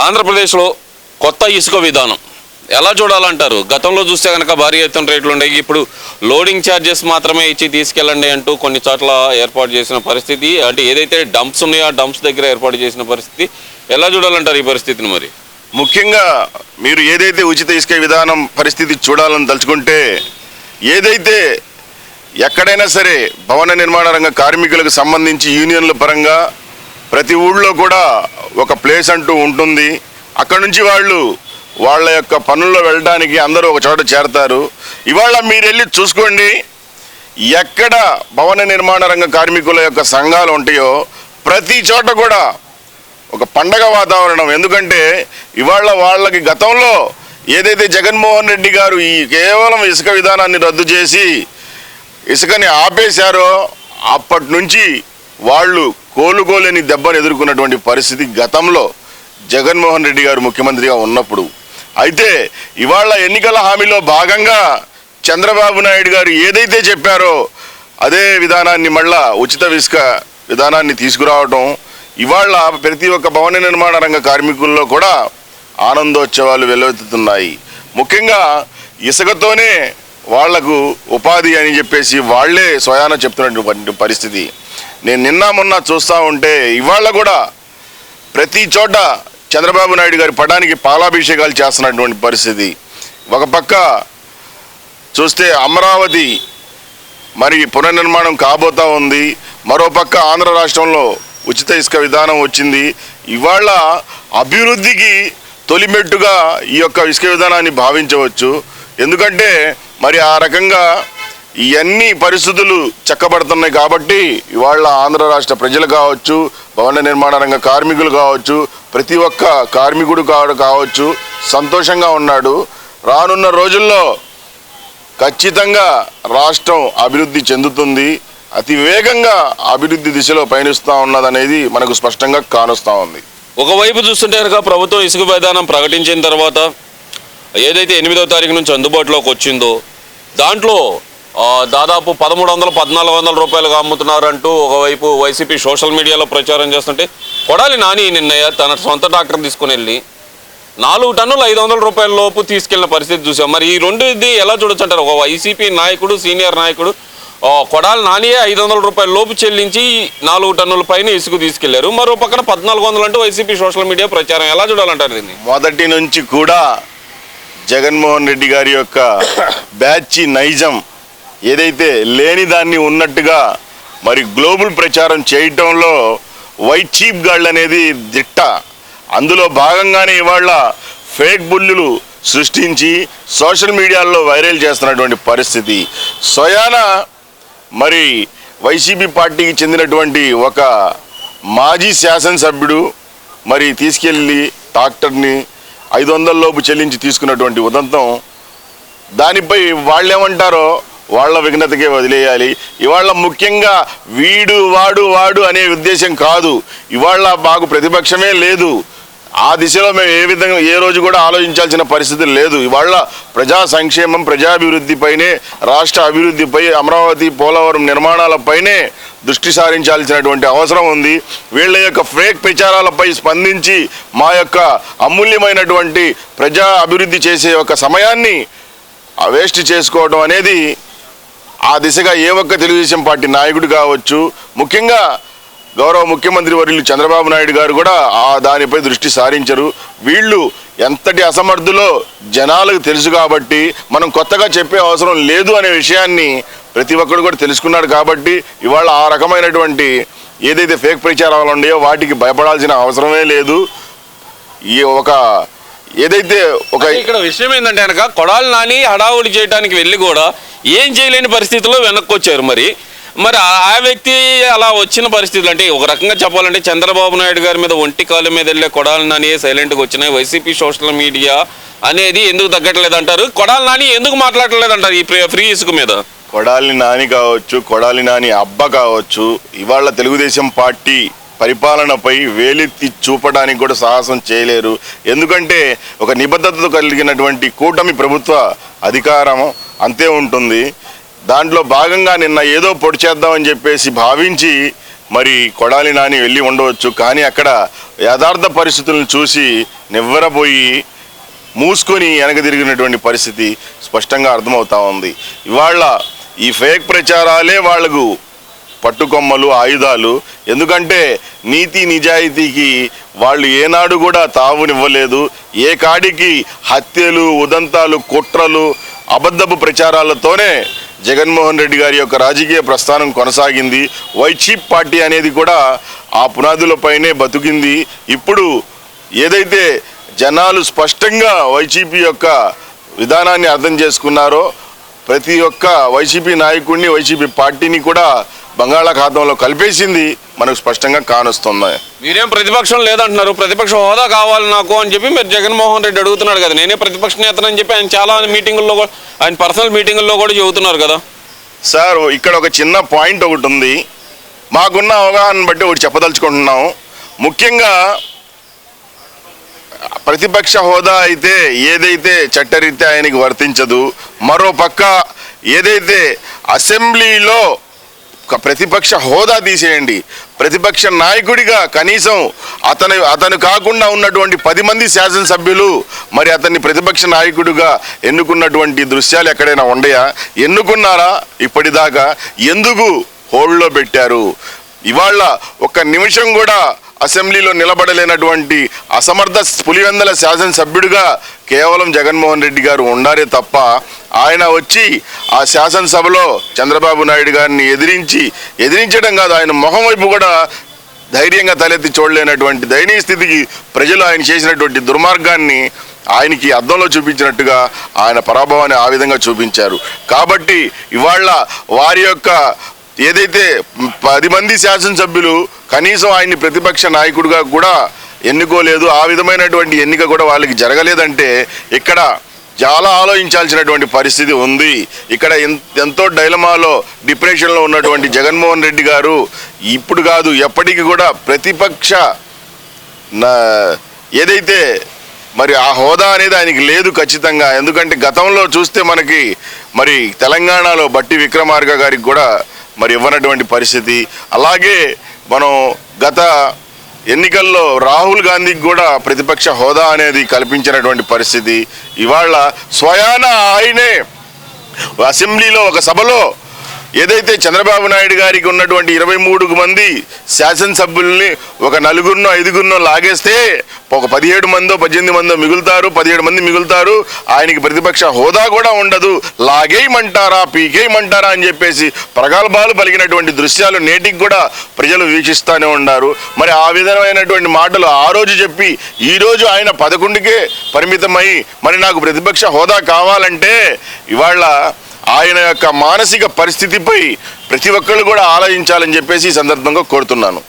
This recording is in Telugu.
ఆంధ్రప్రదేశ్లో కొత్త ఇసుక విధానం ఎలా చూడాలంటారు? గతంలో చూస్తే కనుక భారీ ఎత్తున రేట్లు ఉండేవి ఇప్పుడు లోడింగ్ ఛార్జెస్ మాత్రమే ఇచ్చి తీసుకెళ్ళండి అంటూ కొన్ని చోట్ల ఏర్పాటు చేసిన పరిస్థితి అంటే ఏదైతే డంప్స్ ఉన్నాయో ఆ డంప్స్ దగ్గర ఏర్పాటు చేసిన పరిస్థితి ఎలా చూడాలంటారు ఈ పరిస్థితిని మరి? ముఖ్యంగా మీరు ఏదైతే ఉచిత ఇసుక విధానం పరిస్థితి చూడాలని తలుచుకుంటే ఏదైతే ఎక్కడైనా సరే భవన నిర్మాణ రంగ కార్మికులకు సంబంధించి యూనియన్ల పరంగా ప్రతి ఊళ్ళో కూడా ఒక ప్లేస్ అంటూ ఉంటుంది. అక్కడ నుంచి వాళ్ళు వాళ్ళ యొక్క పనుల్లో వెళ్ళడానికి అందరూ ఒక చోట చేరతారు. ఇవాళ మీరు వెళ్ళి చూసుకోండి. ఎక్కడ భవన నిర్మాణ రంగ కార్మికుల యొక్క సంఘాలు ఉంటాయో ప్రతి చోట కూడా ఒక పండగ వాతావరణం. ఎందుకంటే ఇవాళ వాళ్ళకి గతంలో ఏదైతే జగన్మోహన్ రెడ్డి గారు ఈ కేవలం ఇసుక విధానాన్ని రద్దు చేసి ఇసుకని ఆపేశారో అప్పటి నుంచి వాళ్ళు కోలుకోలేని దెబ్బను ఎదుర్కొన్నటువంటి పరిస్థితి గతంలో జగన్మోహన్ రెడ్డి గారు ముఖ్యమంత్రిగా ఉన్నప్పుడు. అయితే ఇవాళ ఎన్నికల హామీలో భాగంగా చంద్రబాబు నాయుడు గారు ఏదైతే చెప్పారో అదే విధానాన్ని మళ్ళా ఉచిత ఇసుక విధానాన్ని తీసుకురావటం ఇవాళ ప్రతి ఒక్క భవన నిర్మాణ రంగ కార్మికుల్లో కూడా ఆనందోత్సవాలు వెలువెత్తుతున్నాయి. ముఖ్యంగా ఇసుకతోనే వాళ్ళకు ఉపాధి అని చెప్పేసి వాళ్ళే స్వయాన చెప్తున్నటువంటి పరిస్థితి. నేను నిన్న మొన్న చూస్తూ ఉంటే ఇవాళ కూడా ప్రతి చోట చంద్రబాబు నాయుడు గారి పడానికి పాలాభిషేకాలు చేస్తున్నటువంటి పరిస్థితి. ఒక పక్క చూస్తే అమరావతి మరి పునర్నిర్మాణం కాబోతా ఉంది. మరోపక్క ఆంధ్ర రాష్ట్రంలో ఉచిత ఇసుక విధానం వచ్చింది. ఇవాళ అభివృద్ధికి తొలిమెట్టుగా ఈ యొక్క ఇసుక విధానాన్ని భావించవచ్చు. ఎందుకంటే మరి ఆ రకంగా ఇవన్నీ పరిస్థితులు చక్కబడుతున్నాయి కాబట్టి ఇవాళ ఆంధ్ర రాష్ట్ర ప్రజలు కావచ్చు భవన నిర్మాణ రంగ కార్మికులు కావచ్చు ప్రతి ఒక్క కార్మికుడు కావడం కావచ్చు సంతోషంగా ఉన్నాడు. రానున్న రోజుల్లో ఖచ్చితంగా రాష్ట్రం అభివృద్ధి చెందుతుంది. అతి వేగంగా అభివృద్ధి దిశలో పయనిస్తూ ఉన్నదనేది మనకు స్పష్టంగా కానుస్తూ ఉంది. ఒకవైపు చూస్తుంటే కనుక ప్రభుత్వం ఇసుక విధానం ప్రకటించిన తర్వాత ఏదైతే ఎనిమిదో తారీఖు నుంచి అందుబాటులోకి వచ్చిందో దాంట్లో దాదాపు పదమూడు వందలు పద్నాలుగు వందల రూపాయలుగా అమ్ముతున్నారంటూ ఒకవైపు వైసీపీ సోషల్ మీడియాలో ప్రచారం చేస్తుంటే కొడాలి నాని నిన్నయ్య తన సొంత డాక్టర్ తీసుకుని వెళ్ళి నాలుగు టన్నులు ఐదు వందల రూపాయల లోపు తీసుకెళ్ళిన పరిస్థితి చూసాం. మరి ఈ రెండు ఇది ఎలా చూడొచ్చు అంటారు? ఒక వైసీపీ నాయకుడు సీనియర్ నాయకుడు కొడాలి నానియే ఐదు వందల రూపాయల లోపు చెల్లించి నాలుగు టన్నుల పైన ఇసుకు తీసుకెళ్ళారు. మరో పక్కన పద్నాలుగు వందలు అంటూ వైసీపీ సోషల్ మీడియా ప్రచారం ఎలా చూడాలంటారు దీన్ని? మొదటి నుంచి కూడా జగన్మోహన్ రెడ్డి గారి యొక్క బ్యాచ్ నైజం ఏదైతే లేని దాన్ని ఉన్నట్టుగా మరి గ్లోబల్ ప్రచారం చేయటంలో వైట్ చీప్ గాళ్ళు అనేది దిట్ట. అందులో భాగంగానే ఇవాళ ఫేక్ బుల్లులు సృష్టించి సోషల్ మీడియాలో వైరల్ చేస్తున్నటువంటి పరిస్థితి. స్వయాన మరి వైసీపీ పార్టీకి చెందినటువంటి ఒక మాజీ శాసనసభ్యుడు మరి తీసుకెళ్ళి ట్రాక్టర్ని ఐదు వందల లోపు చెల్లించి తీసుకున్నటువంటి ఉదంతం. దానిపై వాళ్ళు ఏమంటారో వాళ్ళ విఘ్నతకే వదిలేయాలి. ఇవాళ ముఖ్యంగా వీడు వాడు వాడు అనే ఉద్దేశం కాదు. ఇవాళ మాకు ప్రతిపక్షమే లేదు. ఆ దిశలో మేము ఏ విధంగా ఏ రోజు కూడా ఆలోచించాల్సిన పరిస్థితి లేదు. ఇవాళ ప్రజా సంక్షేమం ప్రజాభివృద్ధిపైనే రాష్ట్ర అభివృద్ధిపై అమరావతి పోలవరం నిర్మాణాలపైనే దృష్టి సారించాల్సినటువంటి అవసరం ఉంది. వీళ్ళ యొక్క ఫేక్ ప్రచారాలపై స్పందించి మా యొక్క అమూల్యమైనటువంటి ప్రజా అభివృద్ధి చేసే ఒక సమయాన్ని వేస్ట్ చేసుకోవడం అనేది ఆ దిశగా ఏ ఒక్క తెలుగుదేశం పార్టీ నాయకుడు కావచ్చు ముఖ్యంగా గౌరవ ముఖ్యమంత్రి వర్యులు చంద్రబాబు నాయుడు గారు కూడా ఆ దానిపై దృష్టి సారించరు. వీళ్ళు ఎంతటి అసమర్థులో జనాలకు తెలుసు కాబట్టి మనం కొత్తగా చెప్పే అవసరం లేదు అనే విషయాన్ని ప్రతి ఒక్కరు కూడా తెలుసుకున్నాడు కాబట్టి ఇవాళ ఆ రకమైనటువంటి ఏదైతే ఫేక్ ప్రచారాలు ఉన్నాయో వాటికి భయపడాల్సిన అవసరమే లేదు. ఈ ఒక ఏదైతే ఒక ఇక్కడ విషయం ఏంటంటే కనుక కొడాలి నాని హడావుడి చేయడానికి వెళ్ళి కూడా ఏం చేయలేని పరిస్థితిలో వెనక్కి వచ్చారు మరి. మరి ఆ- వ్యక్తి అలా వచ్చిన పరిస్థితులు అంటే ఒక రకంగా చెప్పాలంటే చంద్రబాబు నాయుడు గారి మీద ఒంటి కాలు మీద వెళ్ళే కొడాలి నాని సైలెంట్గా వచ్చినాయి. వైసీపీ సోషల్ మీడియా అనేది ఎందుకు తగ్గట్లేదు అంటారు? కొడాలి నాని ఎందుకు మాట్లాడలేదు అంటారు ఈ ఫ్రీ ఇసుక మీద? కొడాలి నాని కావచ్చు కొడాలి నాని అబ్బ కావచ్చు ఇవాళ తెలుగుదేశం పార్టీ పరిపాలనపై వేలెత్తి చూపడానికి కూడా సాహసం చేయలేరు. ఎందుకంటే ఒక నిబద్ధతతో కలిగినటువంటి కూటమి ప్రభుత్వ అధికారం అంతే ఉంటుంది. దాంట్లో భాగంగా నిన్న ఏదో పొడి చేద్దామని చెప్పేసి భావించి మరి కొడాలి నాని వెళ్ళి ఉండవచ్చు. కానీ అక్కడ యథార్థ పరిస్థితులను చూసి నివ్వరపోయి మూసుకొని వెనక తిరిగినటువంటి పరిస్థితి స్పష్టంగా అర్థమవుతా ఉంది. ఇవాళ ఈ ఫేక్ ప్రచారాలే వాళ్ళకు పట్టుకొమ్మలు ఆయుధాలు ఎందుకంటే నీతి నిజాయితీకి వాళ్ళు ఏనాడు కూడా తావునివ్వలేదు. ఏ కాడికి హత్యలు ఉదంతాలు కుట్రలు అబద్ధపు ప్రచారాలతోనే జగన్మోహన్ రెడ్డి గారి యొక్క రాజకీయ ప్రస్థానం కొనసాగింది. వైచీప్ పార్టీ అనేది కూడా ఆ పునాదులపైనే బతికింది. ఇప్పుడు ఏదైతే జనాలు స్పష్టంగా వైసీపీ యొక్క విధానాన్ని అర్థం చేసుకున్నారో ప్రతి ఒక్క వైసీపీ నాయకుడిని వైసీపీ పార్టీని కూడా బంగాళాఖాతంలో కలిపేసింది. మనకు స్పష్టంగా కానొస్తుంది మీరేం ప్రతిపక్షం లేదంటున్నారు. ప్రతిపక్ష హోదా కావాలి నాకు అని చెప్పి మీరు జగన్మోహన్ రెడ్డి అడుగుతున్నాడు కదా. నేనే ప్రతిపక్ష నేతనని చెప్పి ఆయన చాలా మీటింగుల్లో కూడా ఆయన పర్సనల్ మీటింగుల్లో కూడా చెబుతున్నారు కదా. సార్ ఇక్కడ ఒక చిన్న పాయింట్ ఒకటి ఉంది. మాకున్న అవగాహన బట్టి ఒకటి చెప్పదలుచుకుంటున్నాం ముఖ్యంగా ప్రతిపక్ష హోదా అయితే ఏదైతే చట్టరీత్యా ఆయనకి వర్తించదు మరో పక్క ఏదైతే అసెంబ్లీలో ప్రతిపక్ష హోదా తీసేయండి. ప్రతిపక్ష నాయకుడిగా కనీసం అతను అతను కాకుండా ఉన్నటువంటి పది మంది శాసనసభ్యులు మరి అతన్ని ప్రతిపక్ష నాయకుడిగా ఎన్నుకున్నటువంటి దృశ్యాలు ఎక్కడైనా ఉండయా? ఎన్నుకున్నారా? ఇప్పటిదాకా ఎందుకు హోల్డ్లో పెట్టారు? ఇవాళ ఒక్క నిమిషం కూడా అసెంబ్లీలో నిలబడలేనటువంటి అసమర్థ పులివెందల శాసనసభ్యుడిగా కేవలం జగన్మోహన్ రెడ్డి గారు ఉండారే తప్ప ఆయన వచ్చి ఆ శాసనసభలో చంద్రబాబు నాయుడు గారిని ఎదిరించి ఎదిరించడం కాదు ఆయన మొహం వైపు కూడా ధైర్యంగా తలెత్తి చూడలేనటువంటి దయనీయ స్థితికి ప్రజలు ఆయన చేసినటువంటి దుర్మార్గాన్ని ఆయనకి అద్దంలో చూపించినట్టుగా ఆయన పరాభవాన్ని ఆ విధంగా చూపించారు. కాబట్టి ఇవాళ వారి యొక్క ఏదైతే పది మంది శాసనసభ్యులు కనీసం ఆయన్ని ప్రతిపక్ష నాయకుడిగా కూడా ఎన్నుకోలేదు ఆ విధమైనటువంటి ఎన్నిక కూడా వాళ్ళకి జరగలేదంటే ఇక్కడ చాలా ఆలోచించాల్సినటువంటి పరిస్థితి ఉంది. ఇక్కడ ఎంతో డైలమాలో డిప్రెషన్లో ఉన్నటువంటి జగన్మోహన్ రెడ్డి గారు ఇప్పుడు కాదు ఎప్పటికీ కూడా ప్రతిపక్ష నా ఏదైతే మరి ఆ హోదా అనేది ఆయనకి లేదు ఖచ్చితంగా. ఎందుకంటే గతంలో చూస్తే మనకి మరి తెలంగాణలో బట్టి విక్రమార్క గారికి కూడా మరి ఇవ్వనటువంటి పరిస్థితి. అలాగే మనం గత ఎన్నికల్లో రాహుల్ గాంధీకి కూడా ప్రతిపక్ష హోదా అనేది కల్పించినటువంటి పరిస్థితి. ఇవాళ స్వయాన ఆయనే అసెంబ్లీలో ఒక సభలో ఏదైతే చంద్రబాబు నాయుడు గారికి ఉన్నటువంటి ఇరవై మూడు మంది శాసనసభ్యుల్ని ఒక నలుగురినో ఐదుగురినో లాగేస్తే ఒక పదిహేడు మందో పద్దెనిమిది మందో మిగులుతారు పదిహేడు మంది మిగులుతారు. ఆయనకి ప్రతిపక్ష హోదా కూడా ఉండదు. లాగేయమంటారా పీకేయమంటారా అని చెప్పేసి ప్రగల్భాలు పలికినటువంటి దృశ్యాలు నేటికి కూడా ప్రజలు వీక్షిస్తూనే ఉన్నారు. మరి ఆ విధమైనటువంటి మాటలు ఆ రోజు చెప్పి ఈరోజు ఆయన పదకొండుకే పరిమితమై మరి నాకు ప్రతిపక్ష హోదా కావాలంటే ఇవాళ ఆయన యొక్క మానసిక పరిస్థితిపై ప్రతి ఒక్కళ్ళు కూడా ఆలోచించాలని చెప్పేసి ఈ సందర్భంగా కోరుతున్నాను.